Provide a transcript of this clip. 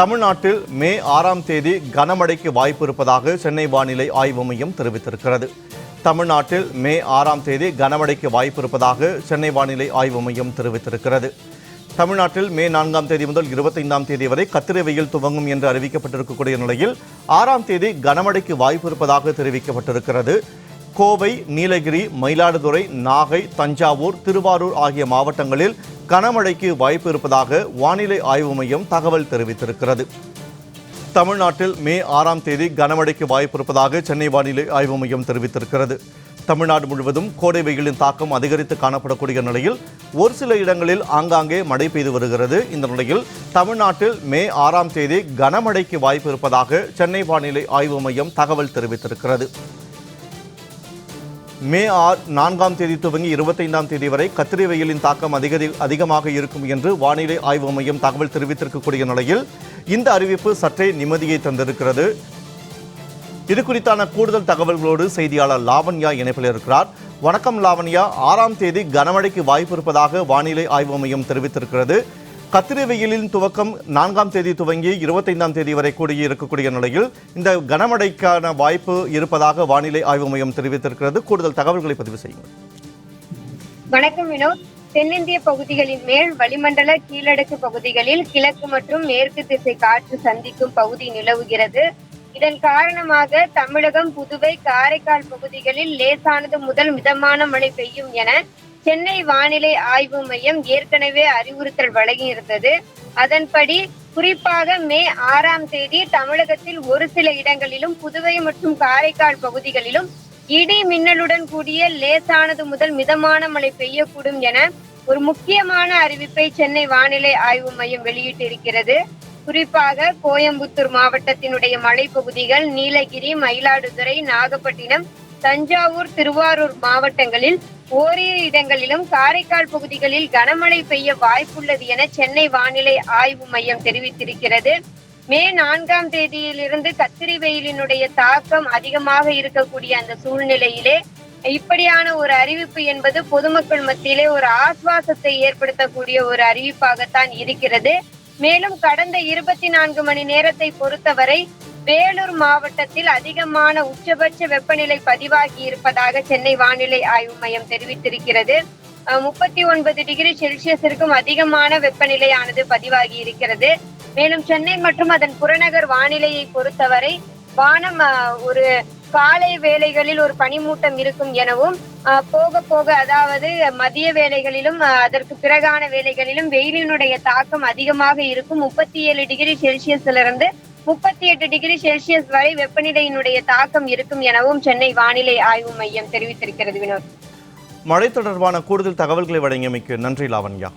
தமிழ்நாட்டில் மே ஆறாம் தேதி கனமழைக்கு வாய்ப்பு இருப்பதாக சென்னை வானிலை ஆய்வு மையம் தெரிவித்திருக்கிறது. தமிழ்நாட்டில் மே ஆறாம் தேதி கனமழைக்கு வாய்ப்பு இருப்பதாக சென்னை வானிலை ஆய்வு மையம் தெரிவித்திருக்கிறது. தமிழ்நாட்டில் மே நான்காம் தேதி முதல் இருபத்தைந்தாம் தேதி வரை கத்திரி வெயில் துவங்கும் என்று அறிவிக்கப்பட்டிருக்கக்கூடிய நிலையில் ஆறாம் தேதி கனமழைக்கு வாய்ப்பு இருப்பதாக தெரிவிக்கப்பட்டிருக்கிறது. கோவை நீலகிரி மயிலாடுதுறை நாகை தஞ்சாவூர் திருவாரூர் ஆகிய மாவட்டங்களில் கனமழைக்கு வாய்ப்பு இருப்பதாக வானிலை ஆய்வு மையம் தகவல் தெரிவித்திருக்கிறது. தமிழ்நாட்டில் மே ஆறாம் தேதி கனமழைக்கு வாய்ப்பு இருப்பதாக சென்னை வானிலை ஆய்வு மையம் தெரிவித்திருக்கிறது. தமிழ்நாடு முழுவதும் கோடை வெயிலின் தாக்கம் அதிகரித்து காணப்படக்கூடிய நிலையில் ஒரு சில இடங்களில் ஆங்காங்கே மழை பெய்து வருகிறது. இந்த நிலையில் தமிழ்நாட்டில் மே ஆறாம் தேதி கனமழைக்கு வாய்ப்பு இருப்பதாக சென்னை வானிலை ஆய்வு மையம் தகவல் தெரிவித்திருக்கிறது. மே ஆர் நான்காம் தேதி துவங்கி இருபத்தைந்தாம் தேதி வரை கத்திரி வெயிலின் தாக்கம் அதிக அதிகமாக இருக்கும் என்று வானிலை ஆய்வு மையம் தகவல் தெரிவித்திருக்கக்கூடிய நிலையில் இந்த அறிவிப்பு சற்றே நிம்மதியை தந்திருக்கிறது. இது குறித்தான கூடுதல் தகவல்களோடு செய்தியாளர் லாவண்யா இணைப்பில் இருக்கிறார். வணக்கம் லாவண்யா. ஆறாம் தேதி கனமழைக்கு வாய்ப்பு இருப்பதாக வானிலை ஆய்வு மையம் தெரிவித்திருக்கிறது. கத்திரி வெயிலின் துவக்கம் நான்காம் தேதி துவங்கி இருபத்தைந்தாம் தேதி வரை கூடிய இருக்கக்கூடிய நிலையில் இந்த கனமழைக்கான வாய்ப்பு இருப்பதாக வானிலை ஆய்வு மையம் தெரிவித்திருக்கிறது. கூடுதல் தகவல்களை பதிவு செய்யுங்கள். வணக்கம் வினோத். தென்னிந்திய பகுதிகளின் மேல் வளிமண்டல கீழடுக்கு பகுதிகளில் கிழக்கு மற்றும் மேற்கு திசை காற்று சந்திக்கும் பகுதி நிலவுகிறது. இதன் காரணமாக தமிழகம் புதுவை காரைக்கால் பகுதிகளில் லேசானது முதல் மிதமான மழை பெய்யும் என சென்னை வானிலை ஆய்வு மையம் ஏற்கனவே அறிவுறுத்தல் வழங்கியிருந்தது. அதன்படி குறிப்பாக மே ஆறாம் தேதி தமிழகத்தில் ஒரு சில இடங்களிலும் புதுவை மற்றும் காரைக்கால் பகுதிகளிலும் இடி மின்னலுடன் கூடிய லேசானது முதல் மிதமான மழை பெய்யக்கூடும் என ஒரு முக்கியமான அறிவிப்பை சென்னை வானிலை ஆய்வு மையம் வெளியிட்டிருக்கிறது. குறிப்பாக கோயம்புத்தூர் மாவட்டத்தினுடைய மலைப்பகுதிகள் நீலகிரி மயிலாடுதுறை நாகப்பட்டினம் தஞ்சாவூர் திருவாரூர் மாவட்டங்களில் ஓரிரு இடங்களிலும் காரைக்கால் பகுதிகளில் கனமழை பெய்ய வாய்ப்புள்ளது என சென்னை வானிலை ஆய்வு மையம் தெரிவித்திருக்கிறது. மே நான்காம் தேதியிலிருந்து கத்திரி வெயிலினுடைய தாக்கம் அதிகமாக இருக்கக்கூடிய அந்த சூழ்நிலையிலே இப்படியான ஒரு அறிவிப்பு என்பது பொதுமக்கள் மத்தியிலே ஒரு ஆஸ்வாசத்தை ஏற்படுத்தக்கூடிய ஒரு அறிவிப்பாகத்தான் இருக்கிறது. மேலும் கடந்த இருபத்தி நான்கு மணி நேரத்தை பொறுத்தவரை வேலூர் மாவட்டத்தில் அதிகமான உச்சபட்ச வெப்பநிலை பதிவாகி இருப்பதாக சென்னை வானிலை ஆய்வு மையம் தெரிவித்திருக்கிறது. முப்பத்தி ஒன்பது டிகிரி செல்சியஸிற்கும் அதிகமான வெப்பநிலையானது பதிவாகி இருக்கிறது. மேலும் சென்னை மற்றும் அதன் புறநகர் வானிலையை பொறுத்தவரை வானம் ஒரு காலை வேலைகளில் ஒரு பனிமூட்டம் இருக்கும் எனவும் அஹ், போக போக அதாவது மதிய வேலைகளிலும் அதற்கு பிறகான வேலைகளிலும் வெயிலினுடைய தாக்கம் அதிகமாக இருக்கும். முப்பத்தி ஏழு டிகிரி செல்சியஸிலிருந்து முப்பத்தி எட்டு டிகிரி செல்சியஸ் வரை வெப்பநிலையினுடைய தாக்கம் இருக்கும் எனவும் சென்னை வானிலை ஆய்வு மையம் தெரிவித்திருக்கிறது வினோத். மழை தொடர்பான கூடுதல் தகவல்களை வழங்கியமைக்கு நன்றி லாவண்யா.